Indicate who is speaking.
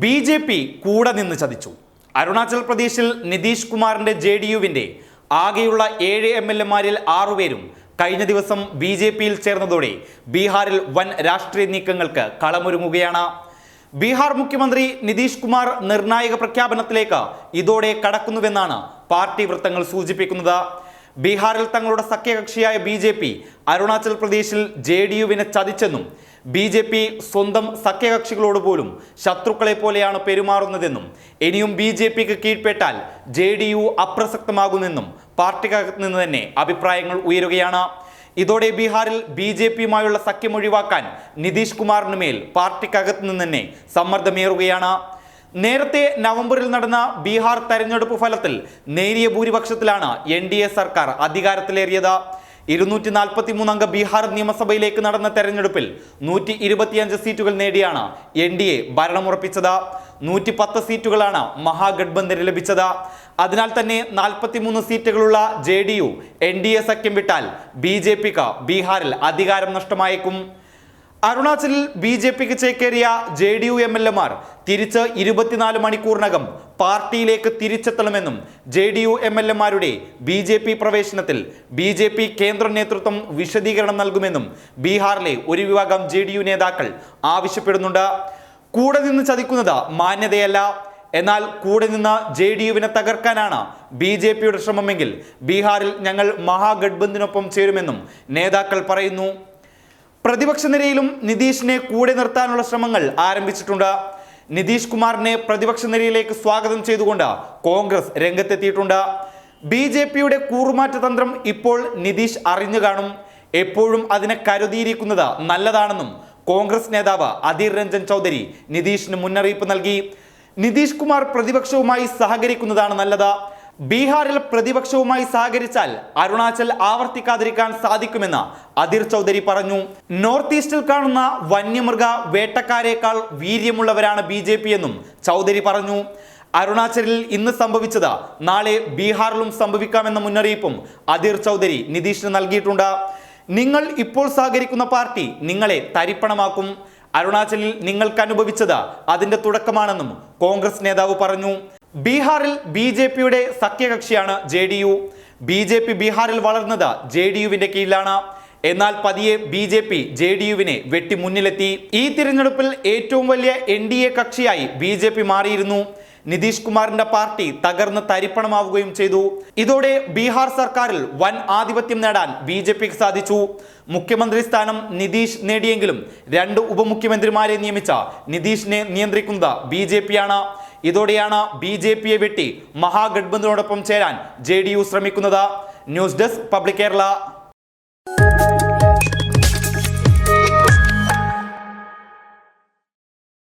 Speaker 1: B J P കൂടെ നിന്ന് ചതിച്ചു. അരുണാചൽ പ്രദേശിൽ നിതീഷ് കുമാറിന്റെ ജെ ഡി യുവിന്റെ ആകെയുള്ള ഏഴ് എം എൽ എമാരിൽ ആറുപേരും കഴിഞ്ഞ ദിവസം ബി ജെ പിയിൽ ചേർന്നതോടെ ബീഹാറിൽ വൻ രാഷ്ട്രീയ നീക്കങ്ങൾക്ക് കളമൊരുങ്ങുകയാണ്. ബീഹാർ മുഖ്യമന്ത്രി നിതീഷ് കുമാർ നിർണായക പ്രഖ്യാപനത്തിലേക്ക് ഇതോടെ കടക്കുന്നുവെന്നാണ് പാർട്ടി വൃത്തങ്ങൾ സൂചിപ്പിക്കുന്നത്. ബീഹാറിൽ തങ്ങളുടെ സഖ്യകക്ഷിയായ ബി ജെ പി അരുണാചൽ പ്രദേശിൽ ജെ ഡി യുവിനെ ചതിച്ചെന്നും ബി ജെ പി സ്വന്തം സഖ്യകക്ഷികളോട് പോലും ശത്രുക്കളെ പോലെയാണ് പെരുമാറുന്നതെന്നും ഇനിയും ബി ജെ പിക്ക് കീഴ്പ്പെട്ടാൽ ജെ ഡി യു അപ്രസക്തമാകുമെന്നും പാർട്ടിക്കകത്ത് നിന്ന് തന്നെ അഭിപ്രായങ്ങൾ ഉയരുകയാണ്. ഇതോടെ ബീഹാറിൽ ബി ജെ പിയുമായുള്ള സഖ്യം ഒഴിവാക്കാൻ നിതീഷ് കുമാറിന് മേൽ പാർട്ടിക്കകത്ത് നിന്ന് തന്നെ സമ്മർദ്ദമേറുകയാണ്. നേരത്തെ നവംബറിൽ നടന്ന ബീഹാർ തെരഞ്ഞെടുപ്പ് ഫലത്തിൽ നേരിയ ഭൂരിപക്ഷത്തിലാണ് എൻ ഡി എ സർക്കാർ അധികാരത്തിലേറിയത്. ഇരുന്നൂറ്റി നാൽപ്പത്തി മൂന്നംഗ ബീഹാർ നിയമസഭയിലേക്ക് നടന്ന തെരഞ്ഞെടുപ്പിൽ നൂറ്റി ഇരുപത്തിയഞ്ച് സീറ്റുകൾ നേടിയാണ് എൻ ഡി എ ഭരണമുറപ്പിച്ചത്. നൂറ്റി പത്ത് സീറ്റുകളാണ് മഹാഗഡ്ബന്ധന് ലഭിച്ചത്. അതിനാൽ തന്നെ നാൽപ്പത്തിമൂന്ന് സീറ്റുകളുള്ള J D U N D A സഖ്യം വിട്ടാൽ ബി ജെ പിക്ക് ബീഹാറിൽ അധികാരം നഷ്ടമായേക്കും. അരുണാചലിൽ ബി ജെ പിക്ക് ചേക്കേറിയ J D U M L എമാർ തിരിച്ച് ഇരുപത്തിനാല് മണിക്കൂറിനകം പാർട്ടിയിലേക്ക് തിരിച്ചെത്തണമെന്നും J D U M L എമാരുടെ ബി ജെ പി പ്രവേശനത്തിൽ ബി ജെ പി കേന്ദ്ര നേതൃത്വം വിശദീകരണം നൽകുമെന്നും ബീഹാറിലെ ഒരു വിഭാഗം ജെ ഡി യു നേതാക്കൾ ആവശ്യപ്പെടുന്നുണ്ട്. കൂടെ നിന്ന് ചതിക്കുന്നത് മാന്യതയല്ല. എന്നാൽ കൂടെ നിന്ന് ജെ ഡി യുവിനെ തകർക്കാനാണ് ബി ജെ പിയുടെ ശ്രമമെങ്കിൽ ബീഹാറിൽ ഞങ്ങൾ മഹാഗഡ്ബന്ധിനൊപ്പം ചേരുമെന്നും നേതാക്കൾ പറയുന്നു. പ്രതിപക്ഷ നിരയിലും നിതീഷിനെ കൂടെ നിർത്താനുള്ള ശ്രമങ്ങൾ ആരംഭിച്ചിട്ടുണ്ട്. നിതീഷ് കുമാറിനെ പ്രതിപക്ഷ നിരയിലേക്ക് സ്വാഗതം ചെയ്തുകൊണ്ട് കോൺഗ്രസ് രംഗത്തെത്തിയിട്ടുണ്ട്. ബി ജെ പിയുടെ കൂറുമാറ്റ തന്ത്രം ഇപ്പോൾ നിതീഷ് അറിഞ്ഞു കാണും. എപ്പോഴും അതിനെ കരുതിയിരിക്കുന്നത് നല്ലതാണെന്നും കോൺഗ്രസ് നേതാവ് അധീർ രഞ്ജൻ ചൗധരി നിതീഷിന് മുന്നറിയിപ്പ് നൽകി. നിതീഷ് കുമാർ പ്രതിപക്ഷവുമായി സഹകരിക്കുന്നതാണ് നല്ലത്. ബീഹാറിൽ പ്രതിപക്ഷവുമായി സഹകരിച്ചാൽ അരുണാചൽ ആവർത്തിക്കാതിരിക്കാൻ സാധിക്കുമെന്ന് അതിർ ചൗധരി പറഞ്ഞു. നോർത്ത് ഈസ്റ്റിൽ കാണുന്ന വന്യമൃഗ വേട്ടക്കാരേക്കാൾ വീര്യമുള്ളവരാണ് ബി എന്നും ചൗധരി പറഞ്ഞു. അരുണാചലിൽ ഇന്ന് സംഭവിച്ചത് നാളെ ബീഹാറിലും സംഭവിക്കാമെന്ന മുന്നറിയിപ്പും അതിർ ചൗധരി നിതീഷിന് നൽകിയിട്ടുണ്ട്. നിങ്ങൾ ഇപ്പോൾ സഹകരിക്കുന്ന പാർട്ടി നിങ്ങളെ തരിപ്പണമാക്കും. അരുണാചലിൽ നിങ്ങൾക്ക് അനുഭവിച്ചത് അതിന്റെ തുടക്കമാണെന്നും കോൺഗ്രസ് നേതാവ് പറഞ്ഞു. ബീഹാറിൽ ബി ജെ പിയുടെ സഖ്യകക്ഷിയാണ് J D U. B J P ബീഹാറിൽ വളർന്നത് ജെ ഡി യുവിന്റെ കീഴിലാണ്. എന്നാൽ പതിയെ B J P J D യുവിനെ വെട്ടി മുന്നിലെത്തി. ഈ തിരഞ്ഞെടുപ്പിൽ ഏറ്റവും വലിയ എൻ ഡി എ കക്ഷിയായി ബി ജെ പി മാറിയിരുന്നു. നിതീഷ് കുമാറിന്റെ പാർട്ടി തകർന്ന് തരിപ്പണമാവുകയും ചെയ്തു. ഇതോടെ ബീഹാർ സർക്കാരിൽ വൻ ആധിപത്യം നേടാൻ ബി ജെ പിക്ക് സാധിച്ചു. മുഖ്യമന്ത്രി സ്ഥാനം നിതീഷ് നേടിയെങ്കിലും രണ്ട് ഉപമുഖ്യമന്ത്രിമാരെ നിയമിച്ച നിതീഷിനെ നിയന്ത്രിക്കുന്നത് ബി ജെ പിയാണ് ഇതോടെയാണ് ബി ജെ പിയെ വെട്ടി മഹാഗഡ്ബന്ധനോടൊപ്പം ചേരാൻ ജെ ഡി യു ശ്രമിക്കുന്നത്. News desk public Kerala.